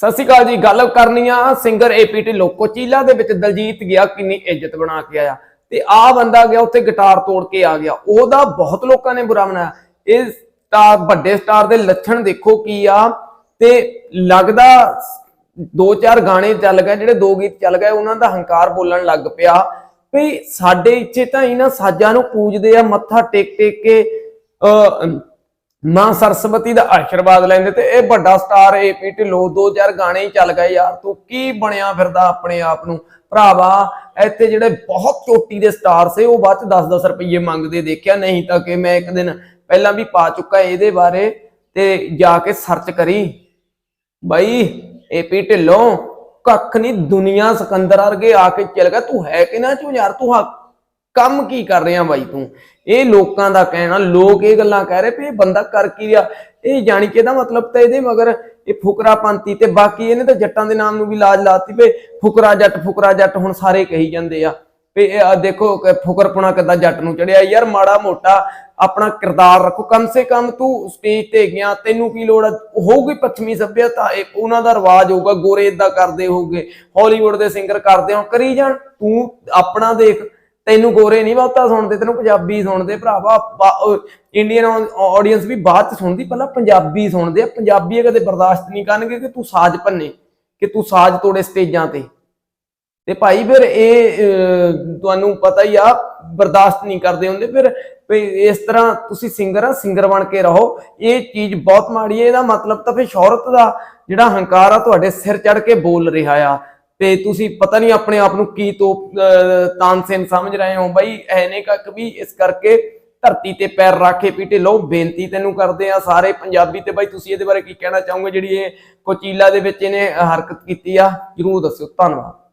ਸਤਿ ਸ਼੍ਰੀ ਅਕਾਲ ਜੀ, ਗੱਲ ਕਰਨੀ ਆ। ਸਿੰਗਰ ਏਪੀ ਢਿੱਲੋਂ ਕੋਚੀਲਾ ਦੇ ਵਿੱਚ ਦਲਜੀਤ ਗਿਆ, ਕਿੰਨੀ ਇੱਜ਼ਤ ਬਣਾ ਕੇ ਆਇਆ। ਤੇ ਆ ਬੰਦਾ ਗਿਆ, ਉੱਥੇ ਗਿਟਾਰ ਤੋੜ ਕੇ ਆ ਗਿਆ। ਉਹਦਾ ਬਹੁਤ ਲੋਕਾਂ ਨੇ ਬੁਰਾ ਮਨਾਇਆ। ਇਹ ਸਟਾਰ ਵੱਡੇ ਸਟਾਰ ਦੇ ਲੱਛਣ ਦੇਖੋ ਕੀ ਆ। ਤੇ ਲੱਗਦਾ ਦੋ ਚਾਰ ਗਾਣੇ ਚੱਲ ਗਏ, ਜਿਹੜੇ ਦੋ ਗੀਤ ਚੱਲ ਗਏ, ਉਹਨਾਂ ਦਾ ਹੰਕਾਰ ਬੋਲਣ ਲੱਗ ਪਿਆ। ਵੀ ਸਾਡੇ ਇੱਥੇ ਤਾਂ ਇਹਨਾਂ ਸਾਜ਼ਾਂ ਨੂੰ ਪੂਜਦੇ ਆ, ਮੱਥਾ ਟੇਕ ਟੇਕ ਕੇ, ਅਹ ਮਾਂ ਸਰਸਵਤੀ ਦਾ ਆਸ਼ੀਰਵਾਦ ਲੈਂਦੇ ਤੇ ਇਹ ਵੱਡਾ ਸਟਾਰ ਏਪੀ ਢਿੱਲੋਂ ਦੋ ਚਾਰ ਗਾਣੇ ਹੀ ਚੱਲ ਗਏ ਯਾਰ, ਤੂੰ ਕੀ ਬਣਿਆ ਫਿਰਦਾ ਆਪਣੇ ਆਪ ਨੂੰ? ਭਰਾਵਾ, ਇੱਥੇ ਜਿਹੜੇ ਬਹੁਤ ਚੋਟੀ ਦੇ ਸਟਾਰ ਸੇ, ਉਹ ਬਾਅਦ ਚ 10-10 ਰੁਪਏ ਮੰਗਦੇ ਦੇਖਿਆ, ਨਹੀਂ ਤਾਂ ਕਿ ਮੈਂ ਇੱਕ ਦਿਨ ਪਹਿਲਾਂ ਵੀ ਪਾ ਚੁੱਕਾ ਇਹਦੇ ਬਾਰੇ ਤੇ ਜਾ ਕੇ ਸਰਚ ਕਰੀ। ਬਾਈ ਏਪੀ ਢਿੱਲੋਂ ਕੱਖ ਨਹੀਂ ਦੁਨੀਆ ਸਿਕੰਦਰ ਵਰਗੇ ਆ ਕੇ ਚੱਲ ਗਿਆ। ਤੂੰ ਹੈ ਕਿ ਨਾ ਚੋ ਯਾਰ? ਤੂੰ ਕੰਮ ਕੀ ਕਰ ਰਿਹਾ ਬਾਈ ਤੂੰ? ਇਹ ਲੋਕਾਂ ਦਾ ਕਹਿਣਾ, ਲੋਕ ਇਹ ਗੱਲਾਂ ਕਹਿ ਰਹੇ ਵੀ ਇਹ ਬੰਦਾ ਕਰ ਕੀ ਰਿਹਾ? ਇਹ ਜਾਣੀ ਕਿ ਇਹਦਾ ਮਤਲਬ ਤਾਂ ਇਹਦੇ ਮਗਰ ਇਹ ਫੁਕਰਾ ਤੇ ਬਾਕੀ ਇਹਨੇ ਤਾਂ ਜੱਟਾਂ ਦੇ ਨਾਮ ਨੂੰ ਵੀ ਲਾਜ ਲਾਤੀ ਵੀ ਫੁਕਰਾ ਜੱਟ ਫੁਕਰਾ ਜੱਟ ਹੁਣ ਸਾਰੇ ਕਹੀ ਜਾਂਦੇ ਆ। ਵੀ ਦੇਖੋ ਫੁਕਰਪੁਣਾ ਕਿੱਦਾਂ ਜੱਟ ਨੂੰ ਚੜਿਆ। ਯਾਰ ਮਾੜਾ ਮੋਟਾ ਆਪਣਾ ਕਿਰਦਾਰ ਰੱਖੋ। ਕਮ ਸੇ ਕਮ ਤੂੰ ਸਟੇਜ ਤੇ ਗਿਆ, ਤੈਨੂੰ ਕੀ ਲੋੜ ਆ? ਹੋਊਗੀ ਪੱਛਮੀ ਸੱਭਿਅਤਾ, ਇਹ ਉਹਨਾਂ ਦਾ ਰਿਵਾਜ ਹੋਊਗਾ। ਗੋਰੇ ਇਦਾਂ ਕਰਦੇ ਹੋਗੇ ਹਾਲੀਵੁੱਡ ਦੇ ਸਿੰਗਰ ਕਰਦੇ ਹੋ, ਕਰੀ ਜਾਣ। ਤੂੰ ਆਪਣਾ ਦੇਖ। ਤੈਨੂੰ ਗੋਰੇ ਨਹੀਂ ਬਹੁਤਾ ਸੁਣਦੇ, ਤੈਨੂੰ ਪੰਜਾਬੀ ਸੁਣਦੇ ਭਰਾਵਾ ਇੰਡੀਅਨ ਆਡੀਅנס ਵੀ ਬਾਅਦ ਚ ਸੁਣਦੀ, ਪਹਿਲਾਂ ਪੰਜਾਬੀ ਸੁਣਦੇ ਆ, ਪੰਜਾਬੀ ਕਦੇ ਬਰਦਾਸ਼ਤ ਨਹੀਂ ਕਰਨਗੇ ਕਿ ਤੂੰ ਸਾਜ਼ ਭੰਨੇ, ਕਿ ਤੂੰ ਸਾਜ਼ ਤੋੜੇ ਸਟੇਜਾਂ ਤੇ। ਤੇ ਭਾਈ ਫਿਰ ਇਹ ਤੁਹਾਨੂੰ ਪਤਾ ਹੀ ਆ, ਬਰਦਾਸ਼ਤ ਨਹੀਂ ਕਰਦੇ ਹੁੰਦੇ, ਫਿਰ ਇਸ ਤਰ੍ਹਾਂ ਤੁਸੀਂ ਸਿੰਗਰ ਆ ਸਿੰਗਰ ਬਣ ਕੇ ਰਹੋ। ਇਹ ਚੀਜ਼ ਬਹੁਤ ਮਾੜੀ ਹੈ, ਇਹਦਾ ਮਤਲਬ ਤਾਂ ਫਿਰ ਸ਼ੌਹਰਤ ਦਾ ਜਿਹੜਾ ਹੰਕਾਰ ਆ, ਤੁਹਾਡੇ ਸਿਰ ਚੜ ਕੇ ਬੋਲ ਰਿਹਾ ਆ। ਤੇ ਤੁਸੀਂ ਪਤਾ ਨਹੀਂ ਆਪਣੇ ਆਪ ਨੂੰ ਕੀ ਤੋਂ ਤਾਨਸੇਨ ਸਮਝ ਰਹੇ ਹੋ। ਬਾਈ ਐਨੇ ਕੱਕ ਵੀ ਇਸ ਕਰਕੇ ਧਰਤੀ ਤੇ ਪੈਰ ਰੱਖੇ ਪੀਟੇ। ਲੋ ਬੇਨਤੀ ਤੈਨੂੰ ਕਰਦੇ ਆ ਸਾਰੇ ਪੰਜਾਬੀ ਤੇ ਬਾਈ ਤੁਸੀਂ ਇਹਦੇ ਬਾਰੇ ਕੀ ਕਹਿਣਾ ਚਾਹੋਗੇ? ਜਿਹੜੀ ਇਹ ਕੋਚੀਲਾ ਦੇ ਵਿੱਚ ਇਹਨੇ ਹਰਕਤ ਕੀਤੀ ਆ, ਜਰੂਰ ਦੱਸਿਓ। ਧੰਨਵਾਦ।